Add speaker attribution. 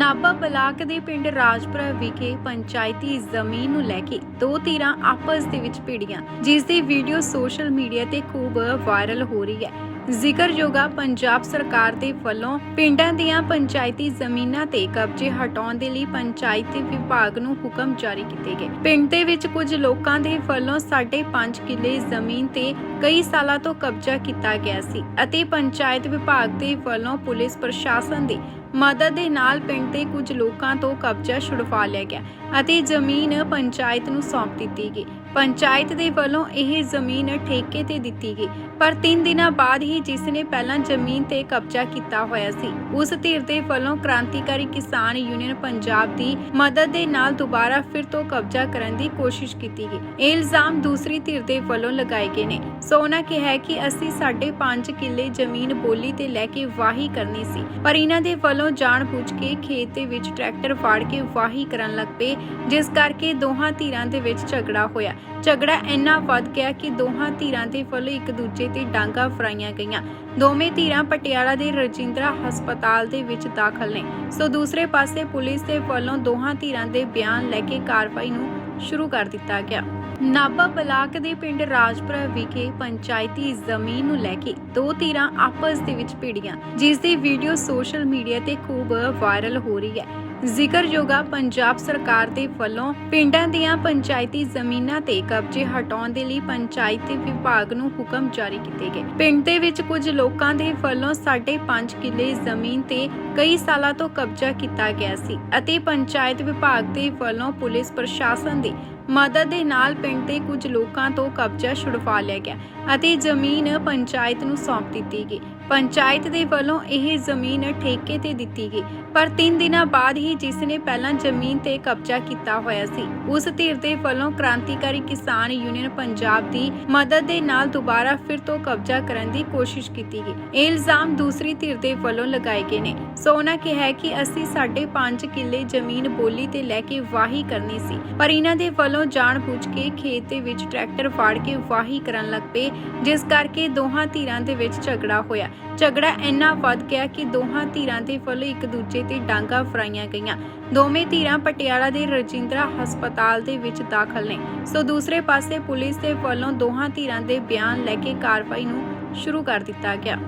Speaker 1: Nabha block ਦੇ ਪਿੰਡ ਰਾਜਪੁਰਾ ਵਿਖੇ ਪੰਚਾਇਤੀ ਜ਼ਮੀਨ ਨੂੰ ਲੈ ਕੇ ਦੋ ਧਿਰਾਂ ਆਪਸ ਦੇ ਵਿੱਚ ਭਿੜੀਆਂ ਜਿਸ ਦੀ ਵੀਡੀਓ ਸੋਸ਼ਲ ਮੀਡੀਆ ਤੇ ਖੂਬ ਵਾਇਰਲ ਹੋ ਰਹੀ ਹੈ। ਜ਼ਿਕਰਯੋਗਾ ਪੰਜਾਬ ਸਰਕਾਰ ਦੇ ਵੱਲੋਂ ਪਿੰਡਾਂ ਦੀਆਂ ਪੰਚਾਇਤੀ ਜ਼ਮੀਨਾਂ ਤੇ ਕਬਜ਼ੇ ਹਟਾਉਣ ਦੇ ਲਈ ਪੰਚਾਇਤੀ ਵਿਭਾਗ ਨੂੰ ਹੁਕਮ ਜਾਰੀ ਕੀਤੇ ਗਏ। ਪਿੰਡ ਦੇ ਵਿੱਚ ਕੁਝ ਲੋਕਾਂ ਦੇ ਵੱਲੋਂ 5.5 ਕਿੱਲੇ ਜ਼ਮੀਨ ਤੇ ਕਈ ਸਾਲਾਂ ਤੋਂ ਕਬਜ਼ਾ ਕੀਤਾ ਗਿਆ ਸੀ ਅਤੇ ਪੰਚਾਇਤ ਵਿਭਾਗ ਦੇ ਵੱਲੋਂ ਪੁਲਿਸ ਪ੍ਰਸ਼ਾਸਨ ਦੀ ਮਦਦ ਦੇ ਨਾਲ ਪਿੰਡ ਦੇ ਕੁਝ ਲੋਕਾਂ ਤੋਂ ਕਬਜ਼ਾ ਛੁਡਵਾ ਲਿਆ ਗਿਆ। ਅਤੇ ਜ਼ਮੀਨ ਪੰਚਾਇਤ ਨੂੰ ਸੌਂਪ ਦਿੱਤੀ ਗਈ। ਪੰਚਾਇਤ ਦੇ ਵੱਲੋਂ ਇਹ ਜ਼ਮੀਨ ਠੇਕੇ ਤੇ ਦਿੱਤੀ ਗਈ, ਪਰ 3 ਦਿਨਾਂ ਬਾਅਦ ਹੀ ਜਿਸ ਨੇ ਪਹਿਲਾਂ ਜ਼ਮੀਨ ਤੇ ਕਬਜ਼ਾ ਕੀਤਾ ਹੋਇਆ ਸੀ, ਉਸ ਧਿਰ ਦੇ ਵੱਲੋਂ ਕ੍ਰਾਂਤੀਕਾਰੀ ਕਿਸਾਨ ਯੂਨੀਅਨ ਪੰਜਾਬ ਦੀ ਮਦਦ ਦੇ ਨਾਲ ਦੁਬਾਰਾ ਫਿਰ ਤੋਂ ਕਬਜ਼ਾ ਕਰਨ ਦੀ ਕੋਸ਼ਿਸ਼ ਕੀਤੀ ਗਈ। ਇਹ ਇਲਜ਼ਾਮ ਦੂਸਰੀ ਧਿਰ ਦੇ ਵੱਲੋਂ ਲਗਾਏ ਗਏ ਨੇ। ਸੋਨਾ ਕਿਹਾ ਕਿ ਅਸੀਂ ਸਾਢੇ ਪੰਜ ਕਿੱਲੇ ਜ਼ਮੀਨ ਬੋਲੀ ਤੇ ਲੈ ਕੇ ਵਾਹੀ ਕਰਨੀ ਸੀ, ਪਰ ਇਹਨਾਂ ਦੇ ਵੱਲੋਂ ਜਾਣਬੁੱਝ ਕੇ ਖੇਤ ਦੇ ਵਿੱਚ ਟਰੈਕਟਰ ਫਾੜ ਕੇ ਵਾਹੀ ਕਰਨ ਲੱਗ ਪਏ ਜਿਸ ਕਰਕੇ ਦੋਹਾਂ ਧਿਰਾਂ ਦੇ ਵਿੱਚ ਝਗੜਾ ਹੋਇਆ। ਝਗੜਾ ਇੰਨਾ ਵੱਧ ਗਿਆ ਕਿ ਦੋਹਾਂ ਧਿਰਾਂ ਦੇ ਵੱਲੋਂ ਇੱਕ ਦੂਜੇ ਤੇ ਡਾਂਗਾ ਫਰਾਈਆਂ ਗਈਆਂ। ਦੋਵੇਂ ਧਿਰਾਂ ਪਟਿਆਲਾ ਦੇ ਰਜਿੰਦਰਾ ਹਸਪਤਾਲ ਦੇ ਵਿੱਚ ਦਾਖਲ ਨੇ। ਸੋ ਦੂਸਰੇ ਪਾਸੇ ਪੁਲਿਸ ਦੇ ਵੱਲੋਂ ਦੋਹਾਂ ਧਿਰਾਂ ਦੇ ਬਿਆਨ ਲੈ ਕੇ ਕਾਰਵਾਈ ਨੂੰ ਸ਼ੁਰੂ ਕਰ ਦਿੱਤਾ ਗਿਆ। ਨਾਭਾ ਬਲਾਕ ਦੇ ਪਿੰਡ ਰਾਜਪੁਰਾ ਵਿਖੇ ਪੰਚਾਇਤੀ ਜ਼ਮੀਨ ਨੂੰ ਲੈ ਕੇ ਦੋ ਧਿਰਾਂ ਆਪਸ ਦੇ ਵਿੱਚ ਭਿੜੀਆਂ, ਜਿਸ ਦੀ ਵੀਡੀਓ ਸੋਸ਼ਲ ਮੀਡੀਆ ਤੇ ਖੂਬ ਵਾਇਰਲ ਹੋ ਰਹੀ ਹੈ। ਜ਼ਿਕਰਯੋਗਾ ਪੰਜਾਬ ਸਰਕਾਰ ਦੇ ਵੱਲੋਂ ਪਿੰਡਾਂ ਦੀਆਂ ਪੰਚਾਇਤੀ ਜ਼ਮੀਨਾਂ ਤੇ ਕਬਜ਼ੇ ਹਟਾਉਣ ਦੇ ਲਈ ਪੰਚਾਇਤੀ ਵਿਭਾਗ ਨੂੰ ਹੁਕਮ ਜਾਰੀ ਕੀਤੇ ਗਏ। ਪਿੰਡ ਦੇ ਵਿੱਚ ਕੁਝ ਲੋਕਾਂ ਦੇ ਵੱਲੋਂ 5.5 ਕਿੱਲੇ ਜ਼ਮੀਨ ਤੇ ਕਈ ਸਾਲਾਂ ਤੋਂ ਕਬਜ਼ਾ ਕੀਤਾ ਗਿਆ ਸੀ ਅਤੇ ਪੰਚਾਇਤ ਵਿਭਾਗ ਦੇ ਵੱਲੋਂ ਪੁਲਿਸ ਪ੍ਰਸ਼ਾਸਨ ਦੀ ਮਦਦ ਦੇ ਨਾਲ ਪਿੰਡ ਦੇ ਕੁਝ ਲੋਕਾਂ ਤੋਂ ਕਬਜ਼ਾ ਛੁਡਵਾ ਲਿਆ ਗਿਆ ਅਤੇ ਜ਼ਮੀਨ ਪੰਚਾਇਤ ਨੂੰ ਸੌਂਪ ਦਿੱਤੀ ਗਈ। ਪੰਚਾਇਤ ਦੇ ਵੱਲੋਂ ਇਹ ਜ਼ਮੀਨ ਠੇਕੇ ਤੇ ਦਿੱਤੀ ਗਈ, ਪਰ 3 ਦਿਨਾਂ ਬਾਅਦ ਹੀ ਜਿਸ ਨੇ ਪਹਿਲਾਂ ਜ਼ਮੀਨ ਤੇ ਕਬਜ਼ਾ ਕੀਤਾ ਹੋਇਆ ਸੀ। ਉਸ ਧਿਰ ਦੇ ਵੱਲੋਂ ਕ੍ਰਾਂਤੀਕਾਰੀ ਕਿਸਾਨ ਯੂਨੀਅਨ ਪੰਜਾਬ ਦੀ ਮਦਦ ਦੇ ਨਾਲ ਦੁਬਾਰਾ ਫਿਰ ਤੋਂ ਕਬਜ਼ਾ ਕਰਨ ਦੀ ਕੋਸ਼ਿਸ਼ ਕੀਤੀ ਗਈ। ਇਹ ਇਲਜ਼ਾਮ ਦੂਸਰੀ ਧਿਰ ਦੇ ਵੱਲੋਂ ਲਗਾਏ ਗਏ ਨੇ। ਸੋਨਾ ਕਿਹਾ ਕਿ ਅਸੀਂ ਸਾਡੇ 5.5 ਕਿੱਲੇ ਜ਼ਮੀਨ ਬੋਲੀ ਤੇ ਲੈ ਕੇ ਵਾਹੀ ਕਰਨੀ ਸੀ, ਪਰ ਇਹਨਾਂ ਦੇ ਵੱਲੋਂ ਜਾਣਬੁੱਝ ਕੇ ਖੇਤ ਦੇ ਵਿੱਚ ਟਰੈਕਟਰ ਫਾੜ ਕੇ ਵਾਹੀ ਕਰਨ ਲੱਗ ਪਏ, ਜਿਸ ਕਰਕੇ ਦੋਹਾਂ ਧਿਰਾਂ ਦੇ ਵਿੱਚ ਝਗੜਾ ਹੋਇਆ। ਝਗੜਾ ਇੰਨਾ ਵੱਧ ਗਿਆ ਕਿ ਦੋਹਾਂ ਧਿਰਾਂ ਦੇ ਵੱਲੋਂ ਇੱਕ ਦੂਜੇ ਤੇ ਡਾਂਗਾ ਫਰਾਈਆਂ ਗਈਆਂ। ਗਈਆਂ। ਦੋਵੇਂ ਧਿਰਾਂ ਪਟਿਆਲਾ ਦੇ ਰਜਿੰਦਰਾ ਹਸਪਤਾਲ ਦੇ ਵਿੱਚ ਦਾਖਲ ਨੇ। ਸੋ ਦੂਸਰੇ ਪਾਸੇ ਪੁਲਿਸ ਦੇ ਵੱਲੋਂ ਦੋਹਾਂ ਧਿਰਾਂ ਦੇ ਬਿਆਨ ਲੈ ਕੇ ਕਾਰਵਾਈ ਨੂੰ ਸ਼ੁਰੂ ਕਰ ਦਿੱਤਾ ਗਿਆ।